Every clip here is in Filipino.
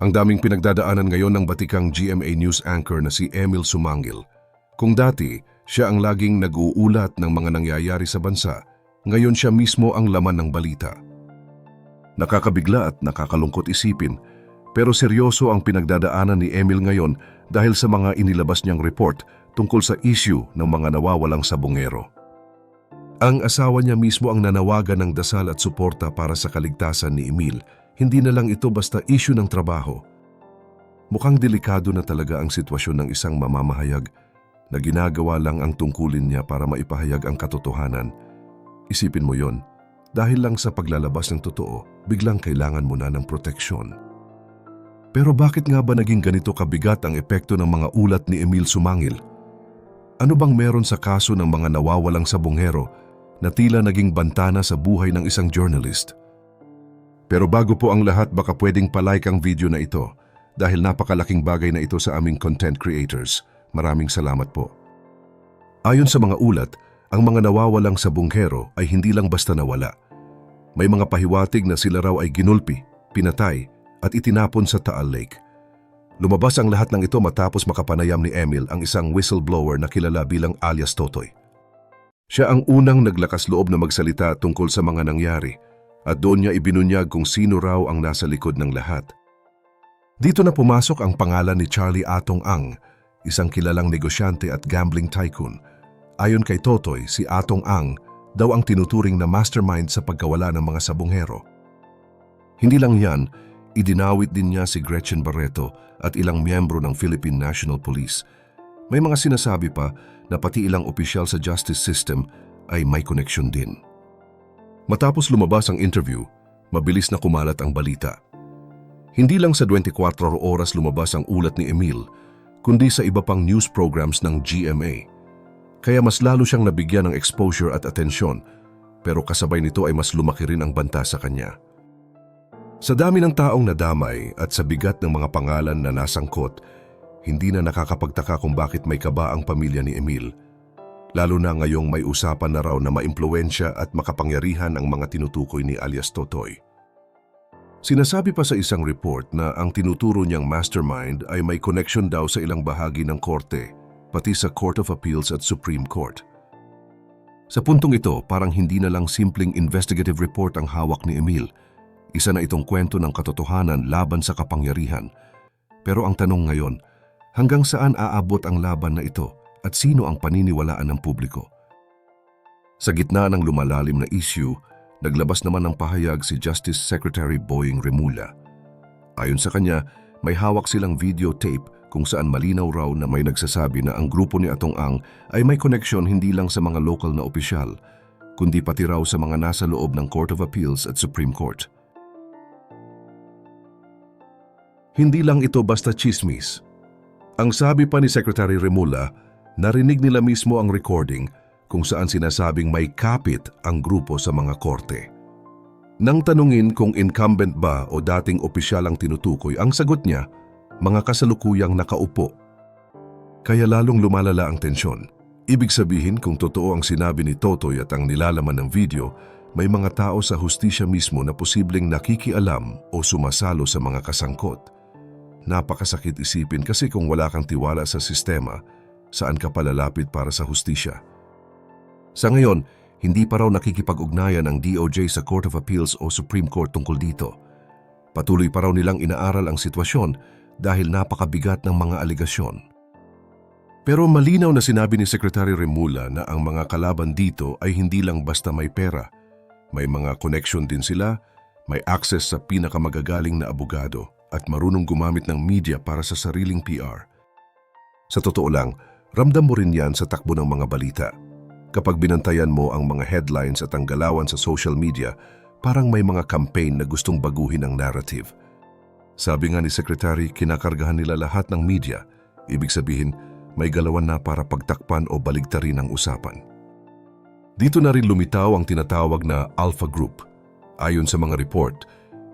Ang daming pinagdadaanan ngayon ng batikang GMA News anchor na si Emil Sumangil. Kung dati, siya ang laging nag-uulat ng mga nangyayari sa bansa, ngayon siya mismo ang laman ng balita. Nakakabigla at nakakalungkot isipin, pero seryoso ang pinagdadaanan ni Emil ngayon dahil sa mga inilabas niyang report tungkol sa issue ng mga nawawalang sabongero. Ang asawa niya mismo ang nanawagan ng dasal at suporta para sa kaligtasan ni Emil. Hindi na lang ito basta issue ng trabaho. Mukhang delikado na talaga ang sitwasyon ng isang mamamahayag na ginagawa lang ang tungkulin niya para maipahayag ang katotohanan. Isipin mo yon, dahil lang sa paglalabas ng totoo, biglang kailangan mo na ng proteksyon. Pero bakit nga ba naging ganito kabigat ang epekto ng mga ulat ni Emil Sumangil? Ano bang meron sa kaso ng mga nawawalang sabonghero na tila naging bantana sa buhay ng isang journalist? Pero bago po ang lahat baka pwedeng palike ang video na ito dahil napakalaking bagay na ito sa aming content creators. Maraming salamat po. Ayon sa mga ulat, ang mga nawawalang sabonghero ay hindi lang basta nawala. May mga pahiwatig na sila raw ay ginulpi, pinatay at itinapon sa Taal Lake. Lumabas ang lahat ng ito matapos makapanayam ni Emil ang isang whistleblower na kilala bilang alias Totoy. Siya ang unang naglakas loob na magsalita tungkol sa mga nangyari at doon niya ibinunyag kung sino raw ang nasa likod ng lahat. Dito na pumasok ang pangalan ni Charlie Atong Ang, isang kilalang negosyante at gambling tycoon. Ayon kay Totoy, si Atong Ang daw ang tinuturing na mastermind sa pagkawala ng mga sabonghero. Hindi lang yan, idinawit din niya si Gretchen Barreto at ilang miyembro ng Philippine National Police. May mga sinasabi pa na pati ilang opisyal sa justice system ay may koneksyon din. Matapos lumabas ang interview, mabilis na kumalat ang balita. Hindi lang sa 24 oras lumabas ang ulat ni Emil, kundi sa iba pang news programs ng GMA. Kaya mas lalo siyang nabigyan ng exposure at atensyon, pero kasabay nito ay mas lumaki rin ang banta sa kanya. Sa dami ng taong nadamay at sa bigat ng mga pangalan na nasangkot, hindi na nakakapagtaka kung bakit may kaba ang pamilya ni Emil. Lalo na ngayong may usapan na raw na maimpluensya at makapangyarihan ang mga tinutukoy ni alias Totoy. Sinasabi pa sa isang report na ang tinuturo niyang mastermind ay may connection daw sa ilang bahagi ng korte, pati sa Court of Appeals at Supreme Court. Sa puntong ito, parang hindi na lang simpleng investigative report ang hawak ni Emil. Isa na itong kwento ng katotohanan laban sa kapangyarihan. Pero ang tanong ngayon, hanggang saan aabot ang laban na ito at sino ang paniniwalaan ng publiko? Sa gitna ng lumalalim na issue, naglabas naman ng pahayag si Justice Secretary Boying Remula. Ayon sa kanya, may hawak silang videotape kung saan malinaw raw na may nagsasabi na ang grupo ni Atong Ang ay may koneksyon hindi lang sa mga local na opisyal, kundi pati raw sa mga nasa loob ng Court of Appeals at Supreme Court. Hindi lang ito basta chismis. Ang sabi pa ni Secretary Remula, narinig nila mismo ang recording kung saan sinasabing may kapit ang grupo sa mga korte. Nang tanungin kung incumbent ba o dating opisyal ang tinutukoy, ang sagot niya, mga kasalukuyang nakaupo. Kaya lalong lumalala ang tensyon. Ibig sabihin kung totoo ang sinabi ni Totoy at ang nilalaman ng video, may mga tao sa hustisya mismo na posibleng nakikialam o sumasalo sa mga kasangkot. Napakasakit isipin kasi kung wala kang tiwala sa sistema, saan ka palalapit para sa hustisya? Sa ngayon, hindi pa raw nakikipag-ugnayan ang DOJ sa Court of Appeals o Supreme Court tungkol dito. Patuloy pa raw nilang inaaral ang sitwasyon dahil napakabigat ng mga aligasyon. Pero malinaw na sinabi ni Secretary Remula na ang mga kalaban dito ay hindi lang basta may pera. May mga connection din sila, may access sa pinakamagagaling na abogado at marunong gumamit ng media para sa sariling PR. Sa totoo lang, ramdam mo rin yan sa takbo ng mga balita. Kapag binantayan mo ang mga headlines at ang galawan sa social media, parang may mga campaign na gustong baguhin ang narrative. Sabi nga ni Secretary, kinakargahan nila lahat ng media. Ibig sabihin, may galawan na para pagtakpan o baligtarin ang usapan. Dito na rin lumitaw ang tinatawag na Alpha Group. Ayon sa mga report,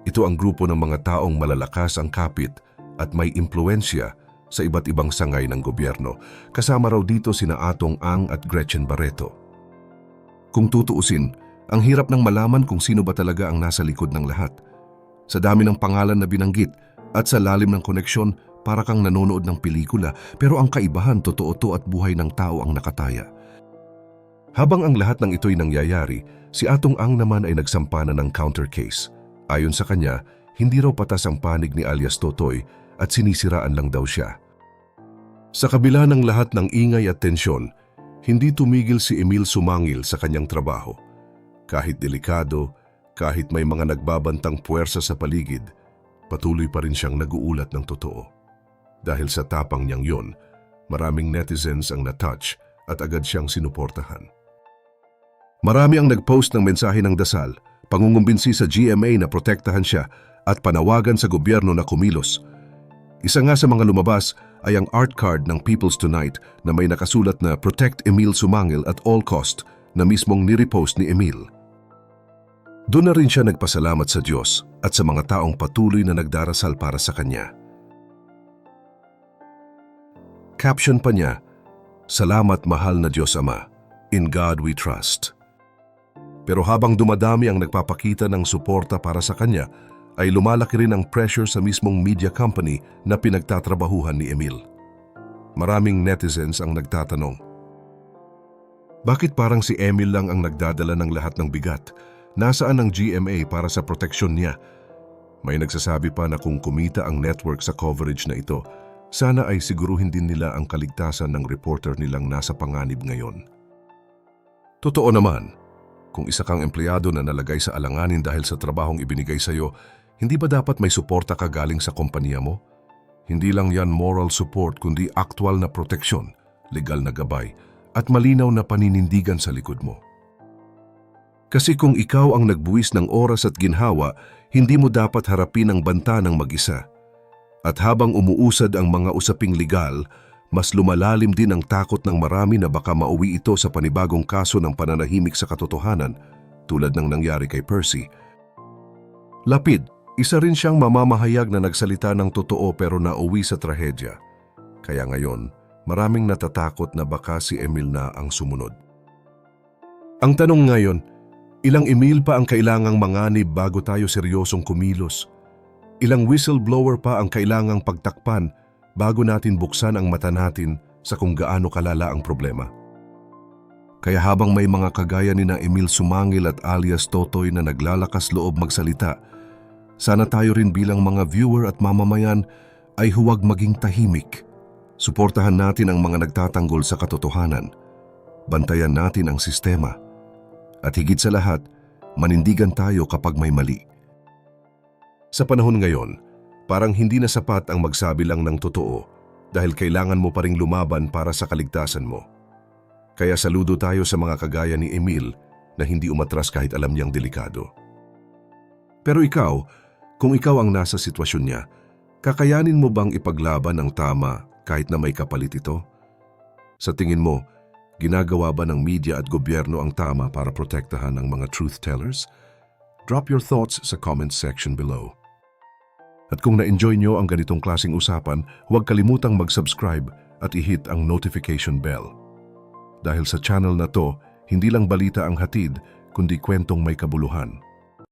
ito ang grupo ng mga taong malalakas ang kapit at may impluensya sa iba't ibang sangay ng gobyerno. Kasama raw dito sina Atong Ang at Gretchen Barreto. Kung tutuusin, ang hirap ng malaman kung sino ba talaga ang nasa likod ng lahat. Sa dami ng pangalan na binanggit, at sa lalim ng koneksyon para kang nanonood ng pelikula pero ang kaibahan totoo to at buhay ng tao ang nakataya. Habang ang lahat ng ito'y nangyayari, si Atong Ang naman ay nagsampana ng counter case. Ayon sa kanya, hindi raw patas ang panig ni alias Totoy at sinisiraan lang daw siya. Sa kabila ng lahat ng ingay at tensyon, hindi tumigil si Emil sumangil sa kanyang trabaho. Kahit delikado, kahit may mga nagbabantang puwersa sa paligid, patuloy pa rin siyang naguulat ng totoo. Dahil sa tapang niyang yon, maraming netizens ang natouch at agad siyang sinuportahan. Marami ang nagpost ng mensahe ng dasal, pangungumbinsi sa GMA na protektahan siya at panawagan sa gobyerno na kumilos. Isa nga sa mga lumabas ay ang art card ng People's Tonight na may nakasulat na Protect Emil Sumangil at all cost na mismong nirepost ni Emil. Doon na rin siya nagpasalamat sa Diyos at sa mga taong patuloy na nagdarasal para sa kanya. Caption pa niya, Salamat mahal na Diyos Ama, in God we trust. Pero habang dumadami ang nagpapakita ng suporta para sa kanya, ay lumalaki rin ang pressure sa mismong media company na pinagtatrabahuhan ni Emil. Maraming netizens ang nagtatanong, Bakit parang si Emil lang ang nagdadala ng lahat ng bigat? Nasaan ang GMA para sa proteksyon niya? May nagsasabi pa na kung kumita ang network sa coverage na ito, sana ay siguruhin din nila ang kaligtasan ng reporter nilang nasa panganib ngayon. Totoo naman, kung isa kang empleyado na nalagay sa alanganin dahil sa trabahong ibinigay sa iyo, hindi ba dapat may suporta ka galing sa kompanya mo? Hindi lang yan moral support kundi actual na proteksyon, legal na gabay, at malinaw na paninindigan sa likod mo. Kasi kung ikaw ang nagbuwis ng oras at ginhawa, hindi mo dapat harapin ang banta ng mag-isa. At habang umuusad ang mga usaping legal, mas lumalalim din ang takot ng marami na baka mauwi ito sa panibagong kaso ng pananahimik sa katotohanan tulad ng nangyari kay Percy. Lapid, isa rin siyang mamamahayag na nagsalita ng totoo pero nauwi sa trahedya. Kaya ngayon, maraming natatakot na baka si Emil na ang sumunod. Ang tanong ngayon, ilang Emil pa ang kailangang manganib bago tayo seryosong kumilos? Ilang whistleblower pa ang kailangang pagtakpan bago natin buksan ang mata natin sa kung gaano kalala ang problema? Kaya habang may mga kagaya ni na Emil Sumangil at alias Totoy na naglalakas loob magsalita, sana tayo rin bilang mga viewer at mamamayan ay huwag maging tahimik. Suportahan natin ang mga nagtatanggol sa katotohanan. Bantayan natin ang sistema. At higit sa lahat, manindigan tayo kapag may mali. Sa panahon ngayon, parang hindi na sapat ang magsabi lang ng totoo dahil kailangan mo pa ring lumaban para sa kaligtasan mo. Kaya saludo tayo sa mga kagaya ni Emil na hindi umatras kahit alam niyang delikado. Pero ikaw, kung ikaw ang nasa sitwasyon niya, kakayanin mo bang ipaglaban ang tama kahit na may kapalit ito? Sa tingin mo, ginagawa ba ng media at gobyerno ang tama para protektahan ang mga truth tellers? Drop your thoughts sa comment section below. At kung na-enjoy nyo ang ganitong klasing usapan, huwag kalimutang mag-subscribe at i-hit ang notification bell. Dahil sa channel na to, hindi lang balita ang hatid, kundi kwentong may kabuluhan.